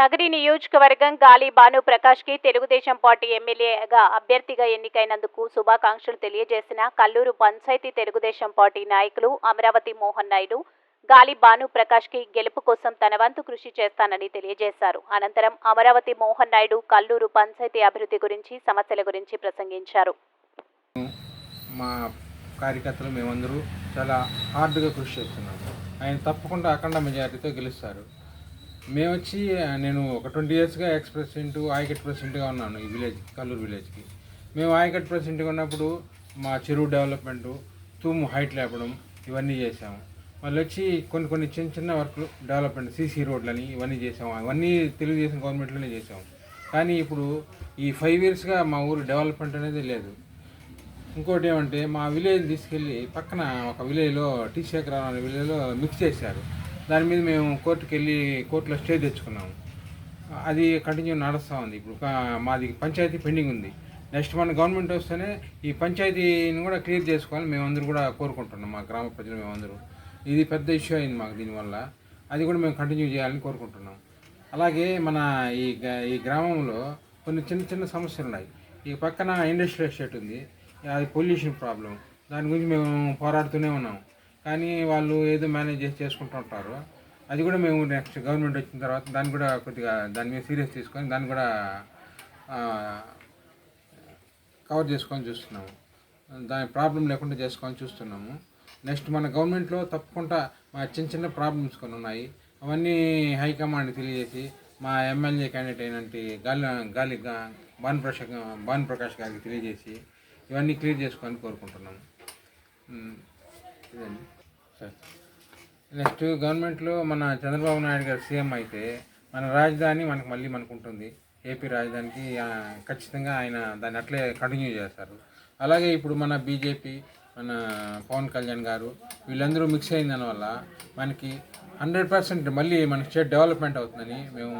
నగరి నియోజకవర్గం గాలి భాను ప్రకాష్కి తెలుగుదేశం పార్టీ ఎమ్మెల్యేగా అభ్యర్థిగా ఎన్నికైనందుకు శుభాకాంక్షలు తెలియజేసిన కల్లూరు పంచాయతీ తెలుగుదేశం పార్టీ నాయకులు అమరావతి మోహన్ నాయుడు గాలి భాను ప్రకాష్కి గెలుపు కోసం తన వంతు కృషి చేస్తానని తెలియజేశారు. అనంతరం అమరావతి మోహన్ నాయుడు కల్లూరు పంచాయతీ అభివృద్ధి గురించి సమస్యల గురించి ప్రసంగించారు. మా కార్యకర్తలు మేమందరూ చాలా హార్డ్గా కృషి చేస్తున్నాము. ఆయన తప్పకుండా అఖండ మెజారిటీతో గెలుస్తారు. మేము వచ్చి నేను ఒక ట్వంటీ ఇయర్స్గా ఎక్స్ ప్రెసిడెంట్ ఆయకట్ ప్రెసిడెంట్గా ఉన్నాను ఈ విలేజ్ కల్లూరు విలేజ్కి. మేము ఆయకట్ ప్రెసిడెంట్గా ఉన్నప్పుడు మా చెరువు డెవలప్మెంట్ తూము హైట్ లేపడం ఇవన్నీ చేసాము మళ్ళీ వచ్చి కొన్ని కొన్ని చిన్న చిన్న వర్క్లు డెవలప్మెంట్ సీసీ రోడ్లని ఇవన్నీ చేసాము అవన్నీ తెలుగుదేశం గవర్నమెంట్లోనే చేసాము కానీ ఇప్పుడు ఈ ఫైవ్ ఇయర్స్గా మా ఊరు డెవలప్మెంట్ అనేది లేదు. ఇంకోటి ఏమంటే మా విలేజ్ తీసుకెళ్ళి పక్కన ఒక విలేజ్లో టీ శేఖరం అనే విలేజ్లో మిక్స్ చేశారు. దాని మీద మేము కోర్టుకి వెళ్ళి కోర్టులో స్టే తెచ్చుకున్నాము. అది కంటిన్యూ నడుస్తూ ఉంది ఇప్పుడు. మాది పంచాయతీ పెండింగ్ ఉంది. నెక్స్ట్ మన గవర్నమెంట్ వస్తేనే ఈ పంచాయతీని కూడా క్లియర్ చేసుకోవాలని మేమందరూ కూడా కోరుకుంటున్నాం. మా గ్రామ ప్రజలు మేమందరూ. ఇది పెద్ద ఇష్యూ అయింది మాకు దీనివల్ల. అది కూడా మేము కంటిన్యూ చేయాలని కోరుకుంటున్నాం. అలాగే మన ఈ ఈ గ్రామంలో కొన్ని చిన్న చిన్న సమస్యలు ఉన్నాయి. ఈ పక్కన ఇండస్ట్రియల్ ఎస్టేట్ ఉంది. అది పొల్యూషన్ ప్రాబ్లం. దాని గురించి మేము పోరాడుతూనే ఉన్నాం. కానీ వాళ్ళు ఏదో మేనేజ్ చేసి చేసుకుంటూ ఉంటారు. అది కూడా మేము నెక్స్ట్ గవర్నమెంట్ వచ్చిన తర్వాత దాన్ని కూడా కొద్దిగా దాని మీద సీరియస్ తీసుకొని దాన్ని కూడా కవర్ చేసుకొని చూస్తున్నాము. దాని ప్రాబ్లం లేకుండా చేసుకొని చూస్తున్నాము. నెక్స్ట్ మన గవర్నమెంట్లో తప్పకుండా మా చిన్న చిన్న ప్రాబ్లమ్స్ కొన్ని ఉన్నాయి. అవన్నీ హైకమాండ్ తెలియజేసి మా ఎమ్మెల్యే క్యాండిడేట్ అయినట్టు గాలి గాలి గా- భాను ప్రకాష్ ప్రకాష్ గారికి తెలియజేసి ఇవన్నీ క్లియర్ చేసుకోవాలని కోరుకుంటున్నాము. ఇదండి సరే నెక్స్ట్ గవర్నమెంట్లో మన చంద్రబాబు నాయుడు గారు సీఎం అయితే మన రాజధాని మనకు మళ్ళీ మనకు ఉంటుంది ఏపీ రాజధానికి ఖచ్చితంగా ఆయన దాన్ని అట్లే కంటిన్యూ చేస్తారు. అలాగే ఇప్పుడు మన బీజేపీ మన పవన్ కళ్యాణ్ గారు వీళ్ళందరూ మిక్స్ అయిన దానివల్ల మనకి హండ్రెడ్ పర్సెంట్ మళ్ళీ మన స్టేట్ డెవలప్మెంట్ అవుతుందని మేము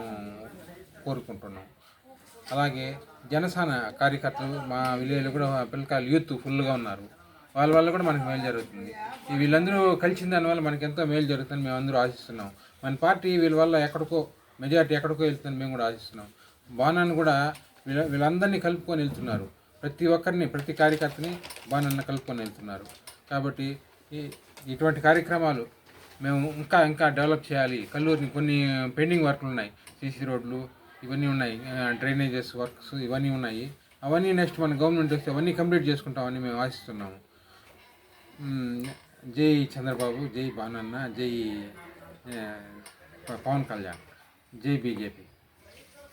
కోరుకుంటున్నాం. అలాగే జనసేన కార్యకర్తలు మా విలేజ్లో కూడా పిల్లకాయలు యూత్ ఫుల్గా ఉన్నారు. వాళ్ళ వల్ల కూడా మనకు మేలు జరుగుతుంది. ఈ వీళ్ళందరూ కలిసిన దానివల్ల మనకి ఎంతో మేలు జరుగుతుందని మేము అందరూ ఆశిస్తున్నాం. మన పార్టీ వీళ్ళ వల్ల ఎక్కడికో మెజారిటీ ఎక్కడికో వెళ్తుందని మేము కూడా ఆశిస్తున్నాం. బాణాన్ని కూడా వీళ్ళ వీళ్ళందరినీ కలుపుకొని వెళ్తున్నారు. ప్రతి ఒక్కరిని ప్రతి కార్యకర్తని బాణాన్ని కలుపుకొని వెళ్తున్నారు. కాబట్టి ఇటువంటి కార్యక్రమాలు మేము ఇంకా ఇంకా డెవలప్ చేయాలి. కల్లూరిని కొన్ని పెండింగ్ వర్క్లు ఉన్నాయి. సీసీ రోడ్లు ఇవన్నీ ఉన్నాయి. డ్రైనేజెస్ వర్క్స్ ఇవన్నీ ఉన్నాయి. అవన్నీ నెక్స్ట్ మన గవర్నమెంట్ వస్తే అవన్నీ కంప్లీట్ చేసుకుంటామని మేము ఆశిస్తున్నాము. జై చంద్రబాబు జై బానన్న జై పవన్ కళ్యాణ్ జై బీజేపీ.